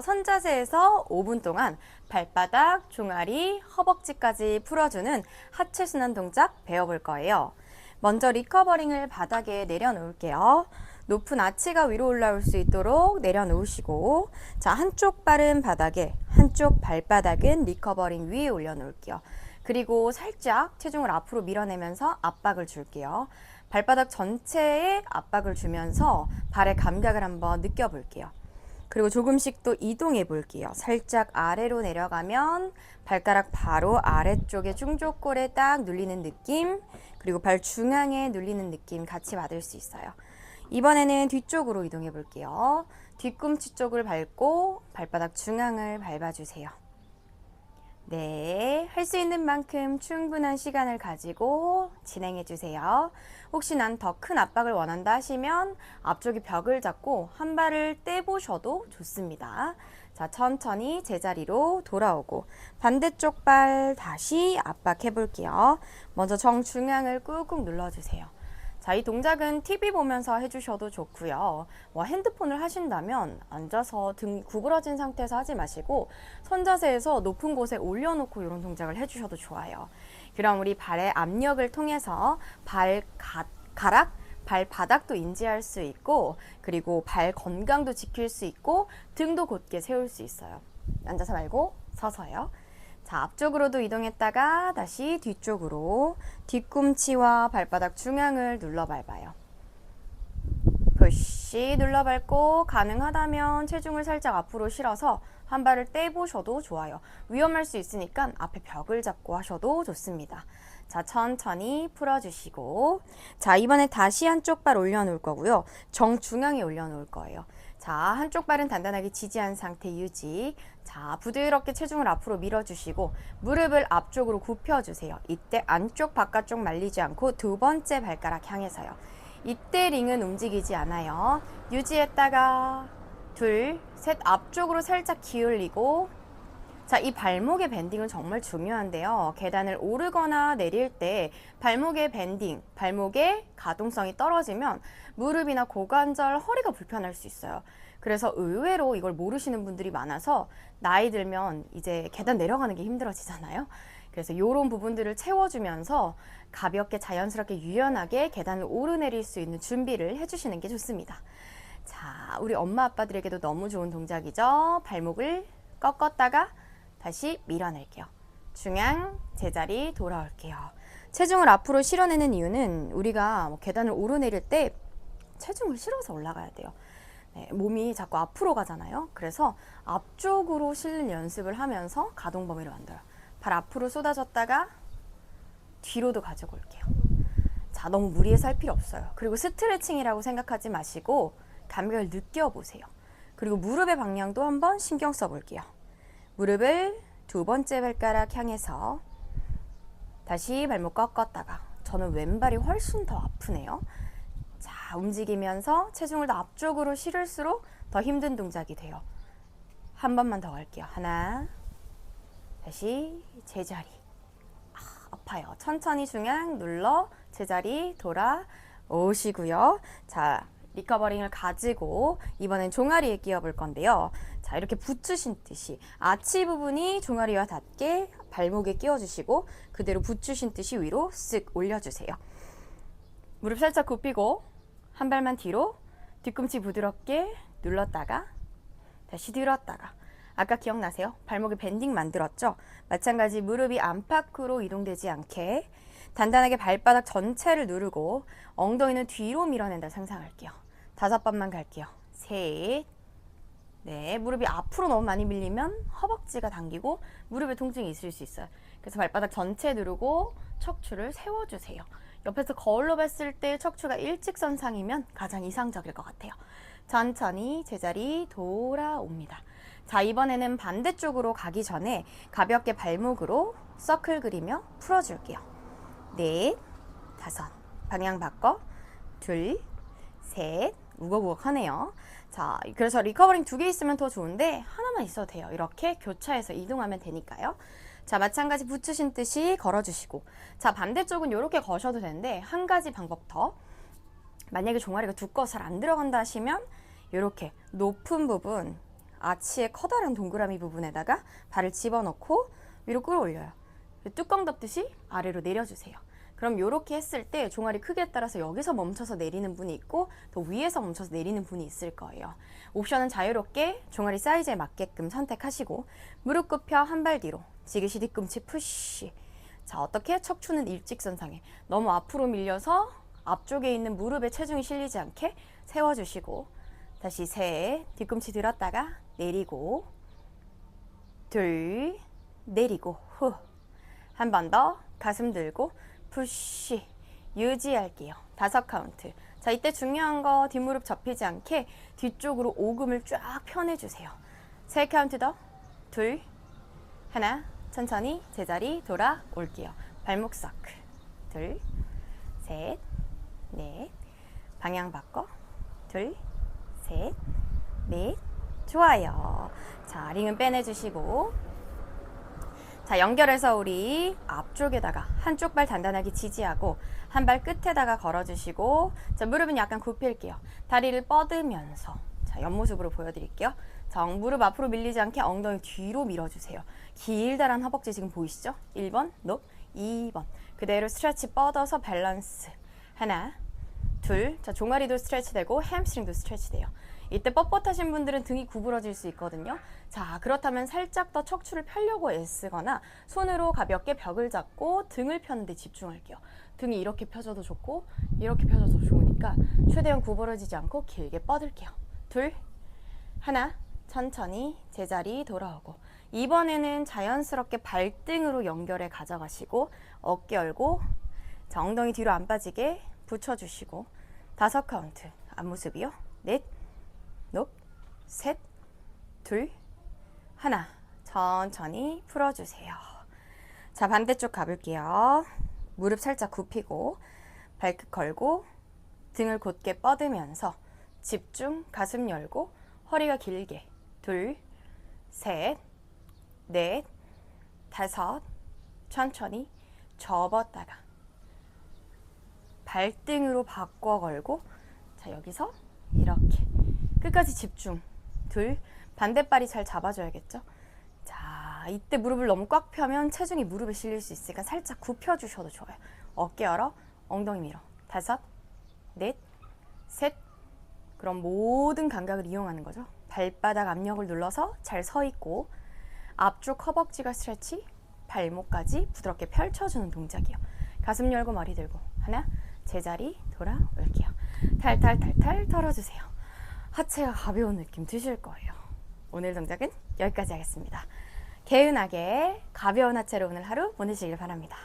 선자세에서 5분 동안 발바닥, 종아리, 허벅지까지 풀어주는 하체 순환 동작 배워볼 거예요. 먼저 리커버링을 바닥에 내려놓을게요. 높은 아치가 위로 올라올 수 있도록 내려놓으시고 자 한쪽 발은 바닥에 한쪽 발바닥은 리커버링 위에 올려놓을게요. 그리고 살짝 체중을 앞으로 밀어내면서 압박을 줄게요. 발바닥 전체에 압박을 주면서 발의 감각을 한번 느껴볼게요. 그리고 조금씩 또 이동해 볼게요. 살짝 아래로 내려가면 발가락 바로 아래쪽에 중족골에 딱 눌리는 느낌, 그리고 발 중앙에 눌리는 느낌 같이 받을 수 있어요. 이번에는 뒤쪽으로 이동해 볼게요. 뒤꿈치 쪽을 밟고 발바닥 중앙을 밟아주세요. 네, 할 수 있는 만큼 충분한 시간을 가지고 진행해 주세요. 혹시 난 더 큰 압박을 원한다 하시면 앞쪽에 벽을 잡고 한 발을 떼보셔도 좋습니다. 자, 천천히 제자리로 돌아오고 반대쪽 발 다시 압박해 볼게요. 먼저 정중앙을 꾹꾹 눌러주세요. 자, 이 동작은 TV 보면서 해주셔도 좋고요. 뭐 핸드폰을 하신다면 앉아서 등 구부러진 상태에서 하지 마시고 선자세에서 높은 곳에 올려놓고 이런 동작을 해주셔도 좋아요. 그럼 우리 발의 압력을 통해서 발 가, 가락, 발바닥도 인지할 수 있고 그리고 발 건강도 지킬 수 있고 등도 곧게 세울 수 있어요. 앉아서 말고 서서요. 자, 앞쪽으로도 이동했다가 다시 뒤쪽으로 뒤꿈치와 발바닥 중앙을 눌러 밟아요. 푸시 눌러 밟고 가능하다면 체중을 살짝 앞으로 실어서 한 발을 떼보셔도 좋아요. 위험할 수 있으니까 앞에 벽을 잡고 하셔도 좋습니다. 자, 천천히 풀어주시고. 자, 이번에 다시 한쪽 발 올려놓을 거고요. 정중앙에 올려놓을 거예요. 자, 한쪽 발은 단단하게 지지한 상태 유지. 자, 부드럽게 체중을 앞으로 밀어주시고, 무릎을 앞쪽으로 굽혀주세요. 이때 안쪽, 바깥쪽 말리지 않고 두 번째 발가락 향해서요. 이때 링은 움직이지 않아요. 유지했다가, 둘, 셋, 앞쪽으로 살짝 기울이고, 자, 이 발목의 밴딩은 정말 중요한데요. 계단을 오르거나 내릴 때 발목의 밴딩, 발목의 가동성이 떨어지면 무릎이나 고관절, 허리가 불편할 수 있어요. 그래서 의외로 이걸 모르시는 분들이 많아서 나이 들면 이제 계단 내려가는 게 힘들어지잖아요. 그래서 이런 부분들을 채워주면서 가볍게 자연스럽게 유연하게 계단을 오르내릴 수 있는 준비를 해주시는 게 좋습니다. 자, 우리 엄마 아빠들에게도 너무 좋은 동작이죠. 발목을 꺾었다가 다시 밀어낼게요. 중앙 제자리 돌아올게요. 체중을 앞으로 실어내는 이유는 우리가 뭐 계단을 오르내릴 때 체중을 실어서 올라가야 돼요. 네, 몸이 자꾸 앞으로 가잖아요. 그래서 앞쪽으로 실는 연습을 하면서 가동 범위를 만들어요. 발 앞으로 쏟아졌다가 뒤로도 가지고 올게요. 자, 너무 무리해서 할 필요 없어요. 그리고 스트레칭이라고 생각하지 마시고 감각을 느껴보세요. 그리고 무릎의 방향도 한번 신경 써볼게요. 무릎을 두 번째 발가락 향해서 다시 발목 꺾었다가 저는 왼발이 훨씬 더 아프네요. 자, 움직이면서 체중을 더 앞쪽으로 실을수록 더 힘든 동작이 돼요. 한 번만 더 갈게요. 하나, 다시 제자리. 아, 아파요. 천천히 중앙 눌러 제자리 돌아 오시고요. 자, 리커버링을 가지고 이번엔 종아리에 끼워 볼 건데요. 자, 이렇게 붙으신 듯이 아치 부분이 종아리와 닿게 발목에 끼워 주시고 그대로 붙으신 듯이 위로 쓱 올려 주세요. 무릎 살짝 굽히고 한 발만 뒤로 뒤꿈치 부드럽게 눌렀다가 다시 들었다가 아까 기억나세요? 발목에 밴딩 만들었죠? 마찬가지 무릎이 안팎으로 이동되지 않게 단단하게 발바닥 전체를 누르고 엉덩이는 뒤로 밀어낸다 상상할게요. 다섯 번만 갈게요. 셋. 네, 무릎이 앞으로 너무 많이 밀리면 허벅지가 당기고 무릎에 통증이 있을 수 있어요. 그래서 발바닥 전체 누르고 척추를 세워주세요. 옆에서 거울로 봤을 때 척추가 일직선상이면 가장 이상적일 것 같아요. 천천히 제자리 돌아옵니다. 자, 이번에는 반대쪽으로 가기 전에 가볍게 발목으로 서클 그리며 풀어줄게요. 넷, 다섯. 방향 바꿔. 둘, 셋. 우걱우걱 하네요. 자, 그래서 리커버링 두 개 있으면 더 좋은데 하나만 있어도 돼요. 이렇게 교차해서 이동하면 되니까요. 자, 마찬가지 붙으신 듯이 걸어주시고. 자, 반대쪽은 이렇게 거셔도 되는데 한 가지 방법 더. 만약에 종아리가 두꺼워 잘 안 들어간다 하시면 이렇게 높은 부분 아치의 커다란 동그라미 부분에다가 발을 집어넣고 위로 끌어올려요. 뚜껑 덮듯이 아래로 내려주세요. 그럼 이렇게 했을 때 종아리 크기에 따라서 여기서 멈춰서 내리는 분이 있고 또 위에서 멈춰서 내리는 분이 있을 거예요. 옵션은 자유롭게 종아리 사이즈에 맞게끔 선택하시고 무릎 굽혀 한 발 뒤로 지그시 뒤꿈치 푸시 자 어떻게 척추는 일직선상에 너무 앞으로 밀려서 앞쪽에 있는 무릎에 체중이 실리지 않게 세워주시고 다시 셋 뒤꿈치 들었다가 내리고 둘 내리고 후 한 번 더 가슴 들고 푸시 유지할게요. 다섯 카운트. 자, 이때 중요한 거 뒷무릎 접히지 않게 뒤쪽으로 오금을 쫙 펴내주세요. 세 카운트 더. 둘, 하나, 천천히 제자리 돌아올게요. 발목 서클. 둘, 셋, 넷. 방향 바꿔. 둘, 셋, 넷. 좋아요. 자, 링은 빼내주시고 자, 연결해서 우리 앞쪽에다가 한쪽 발 단단하게 지지하고 한 발 끝에다가 걸어주시고 자, 무릎은 약간 굽힐게요. 다리를 뻗으면서 자, 옆모습으로 보여드릴게요. 자, 무릎 앞으로 밀리지 않게 엉덩이 뒤로 밀어주세요. 길다란 허벅지 지금 보이시죠? 1번, 높, 2번. 그대로 스트레치 뻗어서 밸런스. 하나, 둘. 자, 종아리도 스트레치 되고 햄스트링도 스트레치 돼요. 이때 뻣뻣하신 분들은 등이 구부러질 수 있거든요. 자, 그렇다면 살짝 더 척추를 펴려고 애쓰거나 손으로 가볍게 벽을 잡고 등을 펴는데 집중할게요. 등이 이렇게 펴져도 좋고 이렇게 펴져도 좋으니까 최대한 구부러지지 않고 길게 뻗을게요. 둘, 하나, 천천히 제자리 돌아오고 이번에는 자연스럽게 발등으로 연결해 가져가시고 어깨 열고 자, 엉덩이 뒤로 안 빠지게 붙여주시고 다섯 카운트 앞모습이요. 넷, 높, 셋, 둘, 하나. 천천히 풀어주세요. 자, 반대쪽 가볼게요. 무릎 살짝 굽히고, 발끝 걸고, 등을 곧게 뻗으면서 집중, 가슴 열고, 허리가 길게. 둘, 셋, 넷, 다섯, 천천히 접었다가 발등으로 바꿔 걸고, 자, 여기서 이렇게 끝까지 집중. 둘, 반대발이 잘 잡아줘야겠죠? 자, 이때 무릎을 너무 꽉 펴면 체중이 무릎에 실릴 수 있으니까 살짝 굽혀주셔도 좋아요. 어깨 열어, 엉덩이 밀어. 다섯, 넷, 셋. 그럼 모든 감각을 이용하는 거죠. 발바닥 압력을 눌러서 잘 서 있고, 앞쪽 허벅지가 스트레치, 발목까지 부드럽게 펼쳐주는 동작이요. 가슴 열고 머리 들고. 하나, 제자리 돌아올게요. 탈탈탈탈 털어주세요. 하체가 가벼운 느낌 드실 거예요. 오늘 동작은 여기까지 하겠습니다. 개운하게 가벼운 하체로 오늘 하루 보내시길 바랍니다.